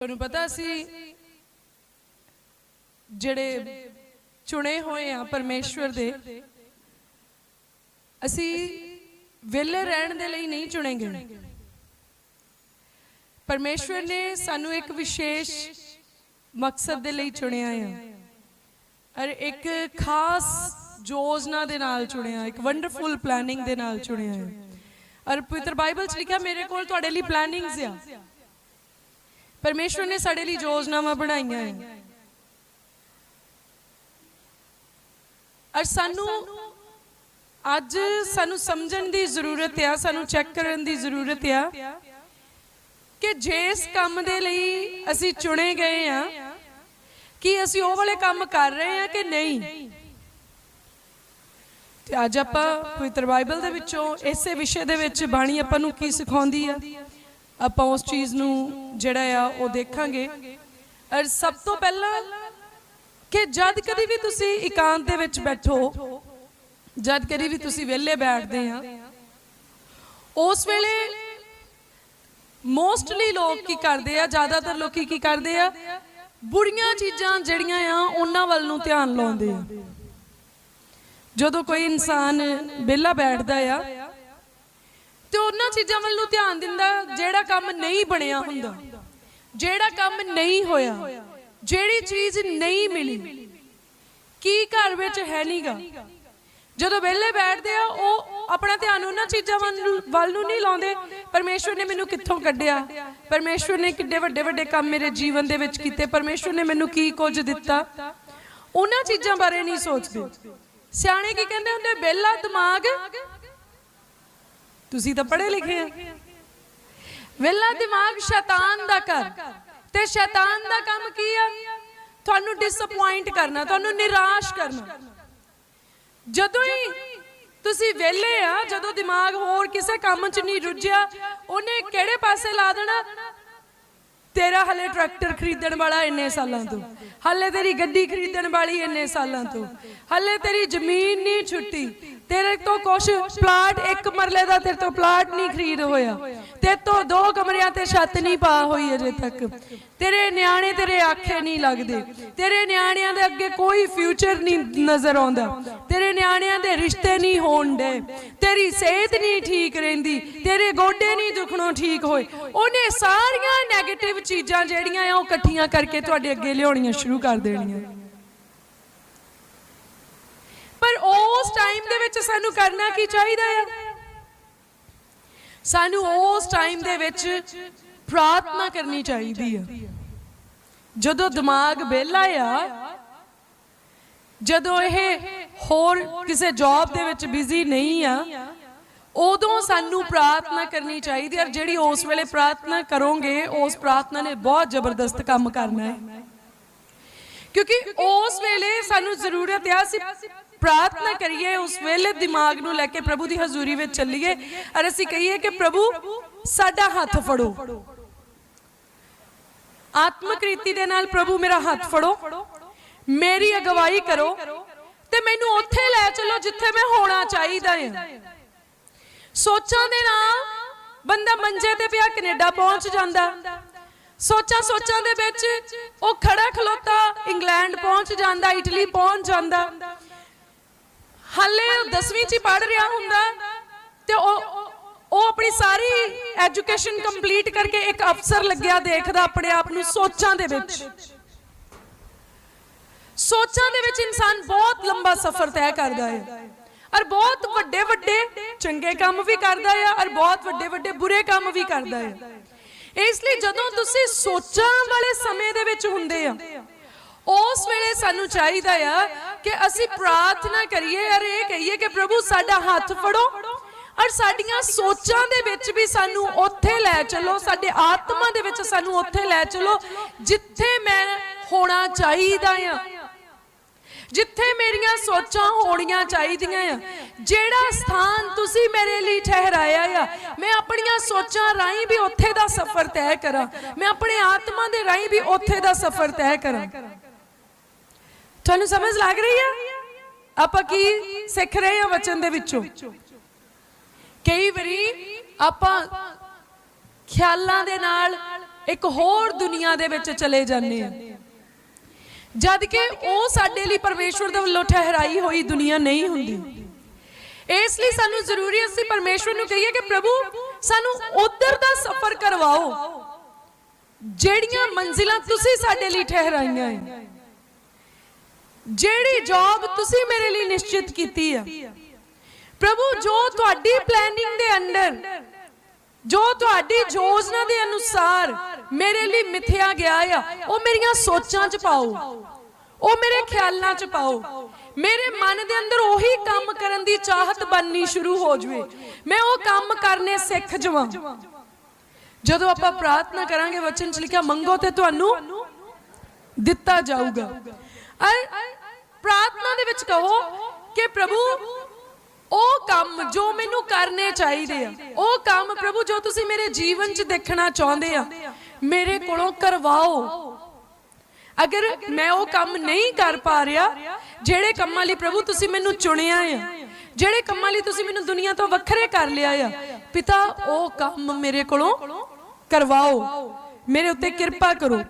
ਤੁਹਾਨੂੰ ਪਤਾ ਸੀ ਜਿਹੜੇ ਚੁਣੇ ਹੋਏ ਆ ਪਰਮੇਸ਼ਵਰ ਦੇ, ਅਸੀਂ ਵਿਹਲੇ ਰਹਿਣ ਦੇ ਲਈ ਨਹੀਂ ਚੁਣੇ ਗਏ ਪਰਮੇਸ਼ਵਰ ਨੇ ਸਾਨੂੰ ਇੱਕ ਵਿਸ਼ੇਸ਼ ਮਕਸਦ ਦੇ ਲਈ ਚੁਣਿਆ ਆ। ਔਰ ਇੱਕ ਖਾਸ ਯੋਜਨਾ ਦੇ ਨਾਲ ਚੁਣਿਆ, ਇੱਕ ਵੰਡਰਫੁਲ ਪਲੈਨਿੰਗ ਦੇ ਨਾਲ ਚੁਣਿਆ ਹੈ ਔਰ ਪਵਿੱਤਰ ਬਾਈਬਲ ਚ ਲਿਖਿਆ, ਮੇਰੇ ਕੋਲ ਤੁਹਾਡੇ ਲਈ ਪਲੈਨਿੰਗਸ ਆ। ਪਰਮੇਸ਼ਵਰ ਨੇ ਸਾਡੇ ਲਈ ਯੋਜਨਾਵਾਂ ਬਣਾਈਆਂ ਹੈ। ਔਰ ਸਾਨੂੰ ਅੱਜ ਸਾਨੂੰ ਸਮਝਣ ਦੀ ਜ਼ਰੂਰਤ ਆ, ਸਾਨੂੰ ਚੈੱਕ ਕਰਨ ਦੀ ਜ਼ਰੂਰਤ ਆ ਕਿ ਜਿਸ ਕੰਮ ਦੇ ਲਈ ਅਸੀਂ ਚੁਣੇ ਗਏ ਆ, ਕਿ ਅਸੀਂ ਉਹ ਵਾਲੇ ਕੰਮ ਕਰ ਰਹੇ ਆ ਕਿ ਨਹੀਂ? ਤੇ ਅੱਜ ਆਪਾਂ ਪਵਿੱਤਰ ਬਾਈਬਲ ਦੇ ਵਿੱਚੋਂ ਇਸੇ ਵਿਸ਼ੇ ਦੇ ਵਿੱਚ ਬਾਣੀ ਆਪਾਂ ਨੂੰ ਕੀ ਸਿਖਾਉਂਦੀ ਆ? ਆਪਾਂ ਉਸ ਚੀਜ਼ ਨੂੰ ਜਿਹੜਾ ਆ ਉਹ ਦੇਖਾਂਗੇ। ਔਰ ਸਭ ਤੋਂ ਪਹਿਲਾਂ ਕਿ ਜਦ ਕਦੀ ਵੀ ਤੁਸੀਂ ਇਕਾਂਤ ਦੇ ਵਿੱਚ ਬੈਠੋ, ਜਦ ਕਦੀ ਵੀ ਤੁਸੀਂ ਵਿਹਲੇ ਬੈਠਦੇ ਆ, ਉਸ ਵੇਲੇ ਮੋਸਟਲੀ ਲੋਕ ਕੀ ਕਰਦੇ ਆ, ਜ਼ਿਆਦਾਤਰ ਲੋਕੀ ਕੀ ਕਰਦੇ ਆ ਬੁਰੀਆਂ ਚੀਜ਼ਾਂ ਜਿਹੜੀਆਂ ਆ, ਉਹਨਾਂ ਵੱਲ ਨੂੰ ਧਿਆਨ ਲਾਉਂਦੇ ਆ। ਜਦੋਂ ਕੋਈ ਇਨਸਾਨ ਵਿਹਲਾ ਬੈਠਦਾ ਆ ਤੇ ਉਹਨਾਂ ਚੀਜ਼ਾਂ ਵੱਲ ਨੂੰ ਧਿਆਨ ਦਿੰਦਾ ਜਿਹੜਾ ਕੰਮ ਨਹੀਂ ਬਣਿਆ ਹੁੰਦਾ। ਜਿਹੜਾ ਕੰਮ ਨਹੀਂ ਹੋਇਆ, ਜਿਹੜੀ ਚੀਜ਼ ਨਹੀਂ ਮਿਲੀ, ਕੀ ਘਰ ਵਿੱਚ ਹੈ ਨਹੀਂਗਾ ਜਦੋਂ ਵਿਹਲੇ ਬੈਠਦੇ ਆ, ਉਹ ਆਪਣਾ ਧਿਆਨ ਉਹਨਾਂ ਚੀਜ਼ਾਂ ਵੱਲ ਨੂੰ- ਨਹੀਂ ਲਾਉਂਦੇ, ਪਰਮੇਸ਼ਵਰ ਨੇ ਮੈਨੂੰ ਕਿੱਥੋਂ ਕੱਢਿਆ? ਪਰਮੇਸ਼ਵਰ ਨੇ ਕਿੱਡੇ ਵੱਡੇ ਵੱਡੇ ਕੰਮ ਮੇਰੇ ਜੀਵਨ ਦੇ ਵਿੱਚ ਕੀਤੇ, ਪਰਮੇਸ਼ਵਰ ਨੇ ਮੈਨੂੰ ਕੀ ਕੁਝ ਦਿੱਤਾ? ਉਹਨਾਂ ਚੀਜ਼ਾਂ ਬਾਰੇ ਨਹੀਂ ਸੋਚਦੇ। ਸਿਆਣੇ ਕੀ ਕਹਿੰਦੇ ਹੁੰਦੇ? ਵਿਹਲਾ ਦਿਮਾਗ ਤੁਸੀਂ ਤਾਂ ਪੜ੍ਹੇ ਲਿਖੇ ਆ। ਵਿਹਲਾ ਦਿਮਾਗ ਸ਼ੈਤਾਨ ਦਾ ਘਰ। ਤੇ ਸ਼ੈਤਾਨ ਦਾ ਕੰਮ ਕੀ ਆ? ਤੁਹਾਨੂੰ ਡਿਸਪਾਇੰਟ ਕਰਨਾ, ਤੁਹਾਨੂੰ ਨਿਰਾਸ਼ ਕਰਨਾ। ਜਦੋਂ ਹੀ ਤੁਸੀਂ ਵਿਹਲੇ ਆ, ਜਦੋਂ ਦਿਮਾਗ ਹੋਰ ਕਿਸੇ ਕੰਮ 'ਚ ਨਹੀਂ ਰੁੱਝਿਆ, ਉਹਨੇ ਕਿਹੜੇ ਪਾਸੇ ਲਾ ਦੇਣਾ? ਤੇਰਾ ਹਲੇ ਟਰੈਕਟਰ ਖਰੀਦਣ ਵਾਲਾ ਇੰਨੇ ਸਾਲਾਂ ਤੋਂ। ਹਲੇ ਤੇਰੀ ਗੱਡੀ ਖਰੀਦਣ ਵਾਲੀ ਇੰਨੇ ਸਾਲਾਂ ਤੋਂ। ਹਲੇ ਤੇਰੀ ਜ਼ਮੀਨ ਨਹੀਂ ਛੁੱਟੀ। ਤੇਰੇ ਤੋਂ ਕੁਛ ਪਲਾਟ, ਇੱਕ ਮਰਲੇ ਦਾ ਤੇਰੇ ਤੋਂ ਪਲਾਟ ਨਹੀਂ ਖਰੀਦ ਹੋਇਆ। ਤੇ ਤੋਂ ਦੋ ਕਮਰਿਆਂ ਤੇ ਛੱਤ ਨਹੀਂ ਪਾ ਹੋਈ ਅਜੇ ਤੱਕ। ਤੇਰੇ ਨਿਆਣੇ ਤੇਰੇ ਆਖੇ ਨਹੀਂ ਲੱਗਦੇ। ਤੇਰੇ ਨਿਆਣਿਆਂ ਦੇ ਅੱਗੇ ਕੋਈ ਫਿਊਚਰ ਨਹੀਂ ਨਜ਼ਰ ਆਉਂਦਾ। ਤੇਰੇ ਨਿਆਣਿਆਂ ਦੇ ਰਿਸ਼ਤੇ ਨਹੀਂ ਹੋਣ ਡੇ ਤੇਰੀ ਸਿਹਤ ਨਹੀਂ ਠੀਕ ਰਹਿੰਦੀ। ਤੇਰੇ ਗੋਡੇ ਨਹੀਂ ਦੁਖਣੋਂ ਠੀਕ ਹੋਏ। ਉਹਨੇ ਸਾਰੀਆਂ 네ਗੇਟਿਵ ਚੀਜ਼ਾਂ ਜਿਹੜੀਆਂ ਆ, ਉਹ ਇਕੱਠੀਆਂ ਕਰਕੇ ਤੁਹਾਡੇ ਅੱਗੇ ਲਿਆਉਣੀਆਂ ਸ਼ੁਰੂ ਕਰ ਦੇਣੀਆਂ। ਪਰ ਉਸ ਟਾਈਮ ਦੇ ਵਿੱਚ ਸਾਨੂੰ ਕਰਨਾ ਕੀ ਚਾਹੀਦਾ ਆ? ਸਾਨੂੰ ਉਸ ਟਾਈਮ ਦੇ ਵਿੱਚ ਪ੍ਰਾਰਥਨਾ ਕਰਨੀ ਚਾਹੀਦੀ ਆ। ਜਦੋਂ ਦਿਮਾਗ ਵਿਹਲਾ ਆ, ਜਦੋਂ ਇਹ ਹੋਰ ਕਿਸੇ ਜੌਬ ਦੇ ਵਿੱਚ ਬਿਜ਼ੀ ਨਹੀਂ ਆ, ਉਦੋਂ ਸਾਨੂੰ ਪ੍ਰਾਰਥਨਾ ਕਰਨੀ ਚਾਹੀਦੀ ਹੈ ਔਰ ਜਿਹੜੀ ਉਸ ਵੇਲੇ ਪ੍ਰਾਰਥਨਾ ਕਰੋਗੇ, ਉਸ ਪ੍ਰਾਰਥਨਾ ਨੇ ਬਹੁਤ ਜ਼ਬਰਦਸਤ ਕੰਮ ਕਰਨਾ ਹੈ। ਕਿਉਂਕਿ ਉਸ ਵੇਲੇ ਸਾਨੂੰ ਜ਼ਰੂਰਤ ਆ ਸੀ ਪ੍ਰਾਰਥਨਾ ਕਰੀਏ, ਉਸ ਵੇਲੇ ਦਿਮਾਗ ਨੂੰ ਲੈ ਕੇ ਪ੍ਰਭੂ ਦੀ ਹਜ਼ੂਰੀ ਵਿੱਚ ਚੱਲੀਏ। ਔਰ ਅਸੀਂ ਕਹੀਏ ਕਿ ਪ੍ਰਭੂ, ਸਾਡਾ ਹੱਥ ਫੜੋ। ਆਤਮਿਕ ਰੀਤੀ ਦੇ ਨਾਲ ਪ੍ਰਭੂ ਮੇਰਾ ਹੱਥ ਫੜੋ। ਮੇਰੀ ਅਗਵਾਈ ਕਰੋ ਤੇ ਮੈਨੂੰ ਉੱਥੇ ਲੈ ਚਲੋ ਜਿੱਥੇ ਮੈਂ ਹੋਣਾ ਚਾਹੀਦਾ ਹੈ। ਸੋਚਾਂ ਦੇ ਨਾਲ ਬੰਦਾ ਮੰਜੇ ਤੇ ਪਿਆ ਕੈਨੇਡਾ ਪਹੁੰਚ ਜਾਂਦਾ। ਸੋਚਾਂ ਸੋਚਾਂ ਦੇ ਵਿੱਚ ਉਹ ਖੜਾ ਖਲੋਤਾ, ਇੰਗਲੈਂਡ ਪਹੁੰਚ ਜਾਂਦਾ, ਇਟਲੀ ਪਹੁੰਚ ਜਾਂਦਾ। ਹਾਲੇ 10ਵੀਂ ਚ ਪੜ ਰਿਹਾ ਹੁੰਦਾ ਤੇ ਉਹ ਉਹ ਆਪਣੀ ਸਾਰੀ ਐਜੂਕੇਸ਼ਨ ਕੰਪਲੀਟ ਕਰਕੇ ਇੱਕ ਅਫਸਰ ਲੱਗਿਆ ਦੇਖਦਾ ਆਪਣੇ ਆਪ ਨੂੰ ਸੋਚਾਂ ਦੇ ਵਿੱਚ। ਸੋਚਾਂ ਦੇ ਵਿੱਚ ਇਨਸਾਨ ਬਹੁਤ ਲੰਬਾ ਸਫ਼ਰ ਤੈਅ ਕਰਦਾ ਹੈ ਔਰ ਬਹੁਤ ਵੱਡੇ ਵੱਡੇ ਚੰਗੇ ਕੰਮ ਵੀ ਕਰਦਾ ਹੈ ਔਰ ਬਹੁਤ ਵੱਡੇ ਵੱਡੇ ਬੁਰੇ ਕੰਮ ਵੀ ਕਰਦਾ ਹੈ। ਇਸ ਲਈ ਜਦੋਂ ਤੁਸੀਂ ਸੋਚਾਂ ਵਾਲੇ ਸਮੇਂ ਦੇ ਵਿੱਚ ਹੁੰਦੇ ਆ, ਉਸ ਵੇਲੇ ਸਾਨੂੰ ਚਾਹੀਦਾ ਆ ਕਿ ਅਸੀਂ ਪ੍ਰਾਰਥਨਾ ਕਰੀਏ, ਔਰ ਇਹ ਕਹੀਏ ਕਿ ਪ੍ਰਭੂ ਸਾਡਾ ਹੱਥ ਫੜੋ, ਔਰ ਸਾਡੀਆਂ ਸੋਚਾਂ ਦੇ ਵਿੱਚ ਵੀ ਸਾਨੂੰ ਉੱਥੇ ਲੈ ਚਲੋ, ਸਾਡੇ ਆਤਮਾ ਦੇ ਵਿੱਚ ਸਾਨੂੰ ਉੱਥੇ ਲੈ ਚਲੋ, ਜਿੱਥੇ ਮੈਂ ਹੋਣਾ ਚਾਹੀਦਾ ਆ। ਜਿੱਥੇ ਮੇਰੀਆਂ ਸੋਚਾਂ ਹੋਣੀਆਂ ਚਾਹੀਦੀਆਂ ਆ, ਜਿਹੜਾ ਸਥਾਨ ਤੁਸੀਂ ਮੇਰੇ ਲਈ ਠਹਿਰਾਇਆ ਆ, ਮੈਂ ਆਪਣੀਆਂ ਸੋਚਾਂ ਰਾਹੀਂ ਵੀ ਉੱਥੇ ਦਾ ਸਫ਼ਰ ਤੈਅ ਕਰਾਂ, ਮੈਂ ਆਪਣੇ ਆਤਮਾ ਦੇ ਰਾਹੀਂ ਵੀ ਉੱਥੇ ਦਾ ਸਫ਼ਰ ਤੈਅ ਕਰਾਂ। ਤੁਹਾਨੂੰ ਸਮਝ ਲੱਗ ਰਹੀ ਆ? ਆਪਾਂ ਕੀ ਸਿੱਖ ਰਹੇ ਹਾਂ ਵਚਨ ਦੇ ਵਿੱਚੋਂ? ਕਈ ਵਾਰੀ ਆਪਾਂ ਖਿਆਲਾਂ ਦੇ ਨਾਲ ਇੱਕ ਹੋਰ ਦੁਨੀਆ ਦੇ ਵਿੱਚ ਚਲੇ ਜਾਂਦੇ ਆ। ਜਦ ਕਿ ਉਹ ਸਾਡੇ ਲਈ ਪਰਮੇਸ਼ਵਰ ਦੇ ਵੱਲੋਂ ਠਹਿਰਾਈ ਹੋਈ ਦੁਨੀਆ ਨਹੀਂ ਹੁੰਦੀ। ਇਸ ਲਈ ਸਾਨੂੰ ਜ਼ਰੂਰੀ ਹੈ ਅਸੀਂ ਪਰਮੇਸ਼ਵਰ ਨੂੰ ਕਹੀਏ ਕਿ ਪ੍ਰਭੂ ਸਾਨੂੰ ਉਧਰ ਦਾ ਸਫ਼ਰ ਕਰਵਾਓ। ਜਿਹੜੀਆਂ ਮੰਜ਼ਿਲਾਂ ਤੁਸੀਂ ਸਾਡੇ ਲਈ ਠਹਿਰਾਈਆਂ ਹੈ ਜਿਹੜੀ ਜੌਬ ਤੁਸੀਂ ਮੇਰੇ ਲਈ ਨਿਸ਼ਚਿਤ ਕੀਤੀ ਆ। ਪ੍ਰਭੂ ਜੋ ਤੁਹਾਡੀ ਪਲੈਨਿੰਗ ਦੇ ਅੰਡਰ ਜੋ ਤੁਹਾਡੀ ਯੋਜਨਾ ਦੇ ਅਨੁਸਾਰ ਮੇਰੇ ਲਈ ਮਿਥਿਆ ਗਿਆ ਆ। ਉਹ ਮੇਰੀਆਂ ਸੋਚਾਂ 'ਚ ਪਾਓ। ਉਹ ਮੇਰੇ ਖਿਆਲਾਂ 'ਚ ਪਾਓ। ਮੇਰੇ ਮਨ ਦੇ ਅੰਦਰ ਉਹੀ ਕੰਮ ਕਰਨ ਦੀ ਚਾਹਤ ਬਣਨੀ ਸ਼ੁਰੂ ਹੋ ਜਵੇ। ਮੈਂ ਉਹ ਕੰਮ ਕਰਨੇ ਸਿੱਖ ਜਾਵਾਂ। ਜਦੋਂ ਆਪਾਂ ਪ੍ਰਾਰਥਨਾ ਕਰਾਂਗੇ, ਵਚਨ 'ਚ ਲਿਖਿਆ, ਮੰਗੋ ਤੇ ਤੁਹਾਨੂੰ ਦਿੱਤਾ ਜਾਊਗਾ। ਔਰ ਪ੍ਰਾਰਥਨਾ ਦੇ ਵਿੱਚ ਕਹੋ ਕਿ ਪ੍ਰਭੂ, ਉਹ ਕੰਮ ਜੋ ਮੈਨੂੰ ਕਰਨੇ ਚਾਹੀਦੇ ਆ, ਉਹ ਕੰਮ ਪ੍ਰਭੂ ਜੋ ਤੁਸੀਂ ਮੇਰੇ ਜੀਵਨ 'ਚ ਦੇਖਣਾ ਚਾਹੁੰਦੇ ਆ ਮੇਰੇ ਕੋਲੋਂ ਕਰਵਾਓ। ਅਗਰ ਮੈਂ ਉਹ ਕੰਮ ਨਹੀਂ ਕਰ ਪਾ ਰਿਹਾ, ਜਿਹੜੇ ਕੰਮਾਂ ਲਈ ਪ੍ਰਭੂ ਤੁਸੀਂ ਮੈਨੂੰ ਚੁਣਿਆ ਆ, ਜਿਹੜੇ ਕੰਮਾਂ ਲਈ ਤੁਸੀਂ ਮੈਨੂੰ ਦੁਨੀਆ ਤੋਂ ਵੱਖਰੇ ਕਰ ਲਿਆ ਆ, ਪਿਤਾ, ਉਹ ਕੰਮ ਮੇਰੇ ਕੋਲੋਂ ਕਰਵਾਓ। ਮੇਰੇ ਉੱਤੇ ਕਿਰਪਾ ਕਰੋ।